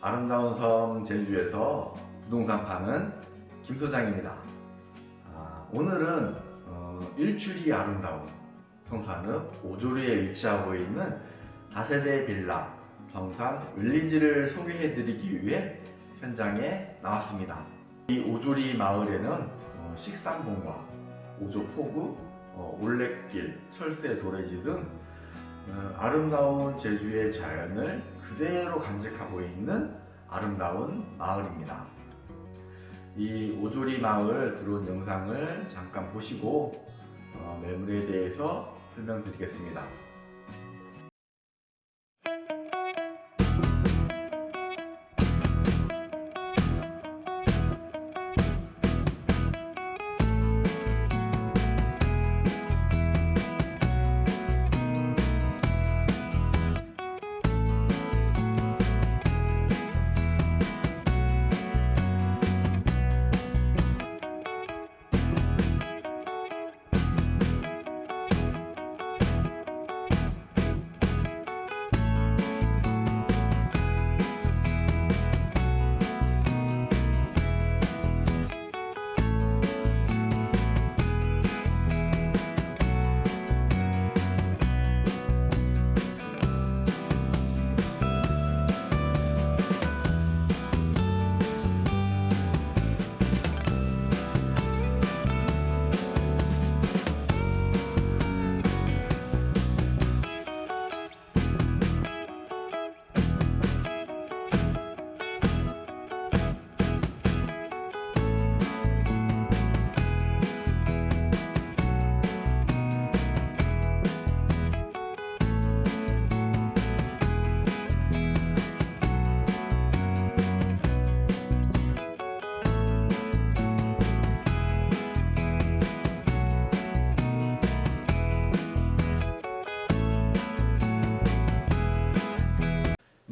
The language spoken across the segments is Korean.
아름다운 섬 제주에서 부동산 파는 김 소장입니다. 아, 오늘은 어, 일출이 아름다운 성산읍 오조리에 위치하고 있는 다세대 빌라 성산 윌리지를 소개해드리기 위해 현장에 나왔습니다. 이 오조리 마을에는 어, 식상봉과 오조포구, 어, 올레길, 철새 도래지 등 어, 아름다운 제주의 자연을 그대로 간직하고 있는 아름다운 마을입니다. 이 오조리 마을 들어온 영상을 잠깐 보시고 어, 매물에 대해서 설명드리겠습니다.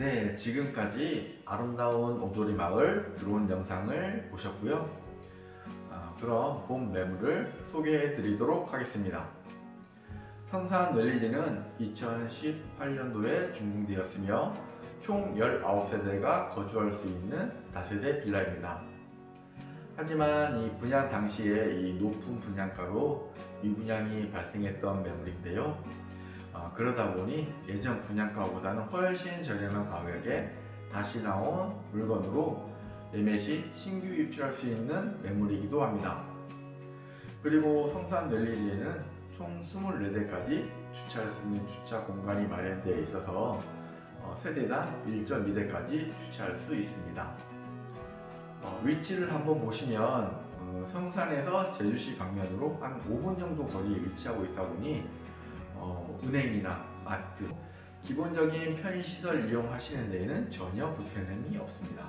네, 지금까지 아름다운 오조리 마을 들어온 영상을 보셨고요. 아, 그럼 본 매물을 소개해 드리도록 하겠습니다. 성산 웰리지는 2018년도에 준공되었으며 총 19세대가 거주할 수 있는 다세대 빌라입니다. 하지만 이 분양 당시에 이 높은 분양가로 미분양이 발생했던 매물인데요. 어, 그러다 보니 예전 분양가보다는 훨씬 저렴한 가격에 다시 나온 물건으로 매매 시 신규 입주할 수 있는 매물이기도 합니다. 그리고 성산 웰리지에는 총 24대까지 주차할 수 있는 주차 공간이 마련되어 있어서 어, 세대당 1.2대까지 주차할 수 있습니다. 어, 위치를 한번 보시면 어, 성산에서 제주시 방면으로 한 5분 정도 거리에 위치하고 있다 보니 어, 은행이나 마트, 기본적인 편의시설 이용하시는 데에는 전혀 불편함이 없습니다.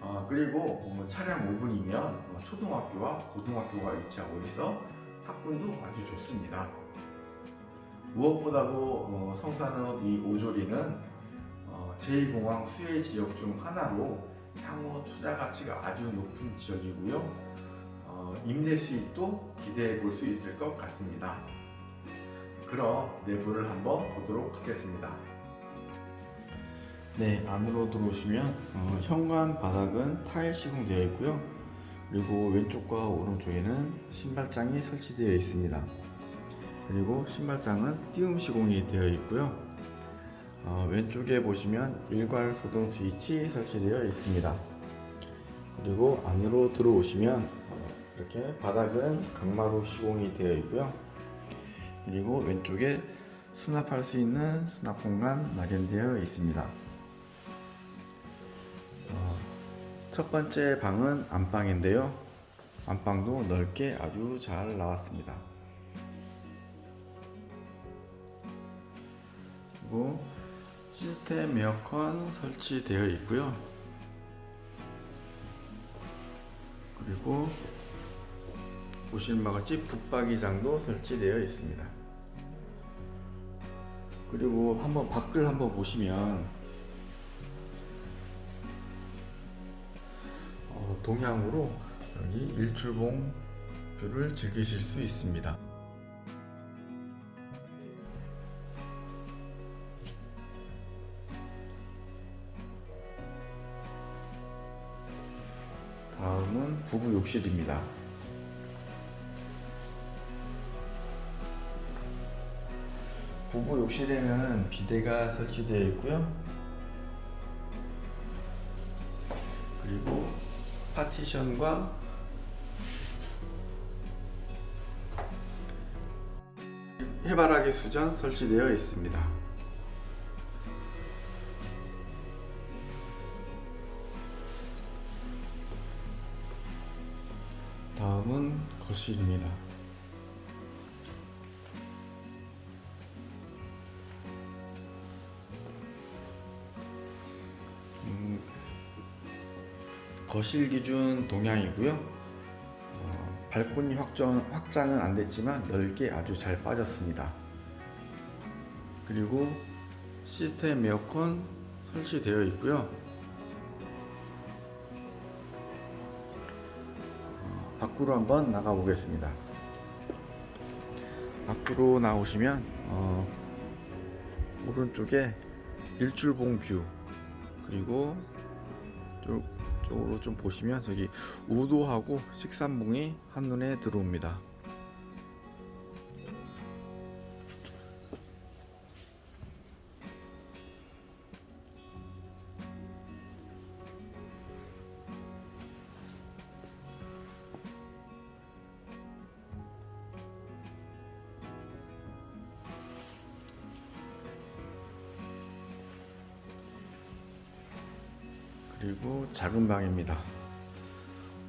어, 그리고 어, 차량 5분이면 초등학교와 고등학교가 위치하고 있어 학군도 아주 좋습니다. 무엇보다도 어, 성산읍 이 오조리는 어, 제2공항 수혜 지역 중 하나로 향후 투자 가치가 아주 높은 지역이고요. 어, 임대 수익도 기대해 볼 수 있을 것 같습니다. 그럼 내부를 한번 보도록 하겠습니다. 네, 안으로 들어오시면 어, 현관 바닥은 타일 시공되어 있고요. 그리고 왼쪽과 오른쪽에는 신발장이 설치되어 있습니다. 그리고 신발장은 띄움 시공이 되어 있고요. 어, 왼쪽에 보시면 일괄 소등 스위치 설치되어 있습니다. 그리고 안으로 들어오시면 어, 이렇게 바닥은 강마루 시공이 되어 있고요. 그리고 왼쪽에 수납할 수 있는 수납 공간 마련되어 있습니다. 어, 첫 번째 방은 안방인데요. 안방도 넓게 아주 잘 나왔습니다. 그리고 시스템 에어컨 설치되어 있고요. 그리고 보시는 바와 같이 붙박이장도 설치되어 있습니다. 그리고 한번 밖을 한번 보시면 어, 동향으로 여기 일출봉 뷰를 즐기실 수 있습니다. 다음은 부부 욕실입니다. 부부 욕실에는 비데가 설치되어 있고요. 그리고 파티션과 해바라기 수전 설치되어 있습니다. 다음은 거실입니다. 거실 기준 동향이고요. 어, 발코니 확장, 확장은 안 됐지만 넓게 아주 잘 빠졌습니다. 그리고 시스템 에어컨 설치되어 있고요. 어, 밖으로 한번 나가 보겠습니다. 밖으로 나오시면 어, 오른쪽에 일출봉 뷰 그리고 쪽, 쪽으로 좀 보시면 저기 우도하고 식산봉이 한눈에 들어옵니다. 그리고 작은 방입니다.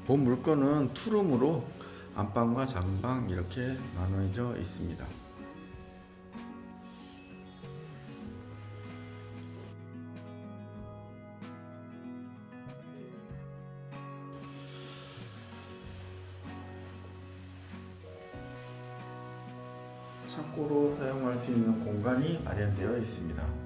본 물건은 투룸으로 안방과 작은 방 이렇게 나눠져 있습니다. 창고로 사용할 수 있는 공간이 마련되어 있습니다.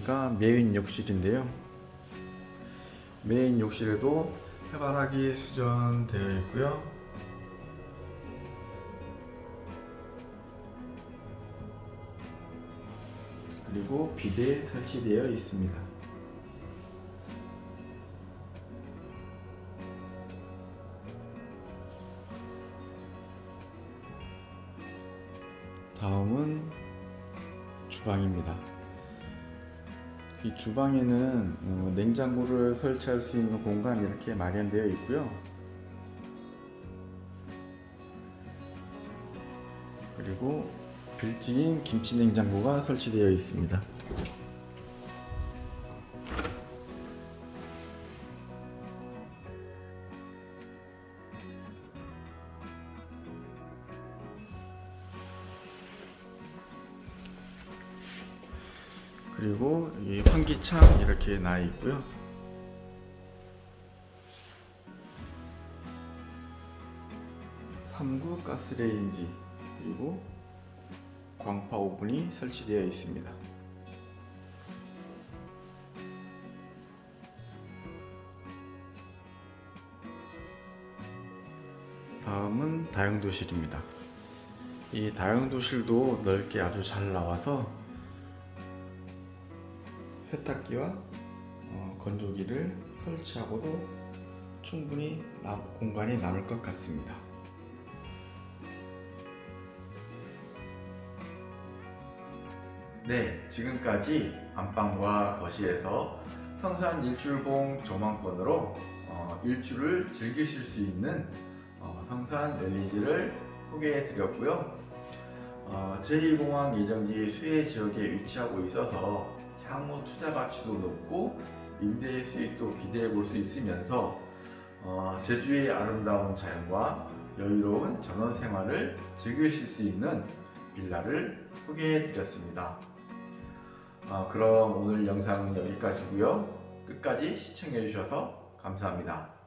여기가 메인 욕실인데요. 메인 욕실에도 해바라기 수전되어 있고요. 그리고 비데 설치되어 있습니다. 다음은 주방입니다. 이 주방에는 어, 냉장고를 설치할 수 있는 공간이 이렇게 마련되어 있고요. 그리고 빌트인 김치 냉장고가 설치되어 있습니다. 그리고 이 환기창 이렇게 나 있고요. 삼구 가스레인지 그리고 광파 오븐이 설치되어 있습니다. 다음은 다용도실입니다. 이 다용도실도 넓게 아주 잘 나와서 세탁기와 어, 건조기를 설치하고도 충분히 남- 공간이 남을 것 같습니다. 네, 지금까지 안방과 거실에서 성산 일출봉 조망권으로 어, 일출을 즐기실 수 있는 어, 성산 랠리지를 소개해 드렸고요. 어, 제2공항 예정지 수해 지역에 위치하고 있어서 향후 투자 가치도 높고 임대 수익도 기대해 볼 수 있으면서 어, 제주의 아름다운 자연과 여유로운 전원 생활을 즐기실 수 있는 빌라를 소개해 드렸습니다. 어, 그럼 오늘 영상은 여기까지고요. 끝까지 시청해 주셔서 감사합니다.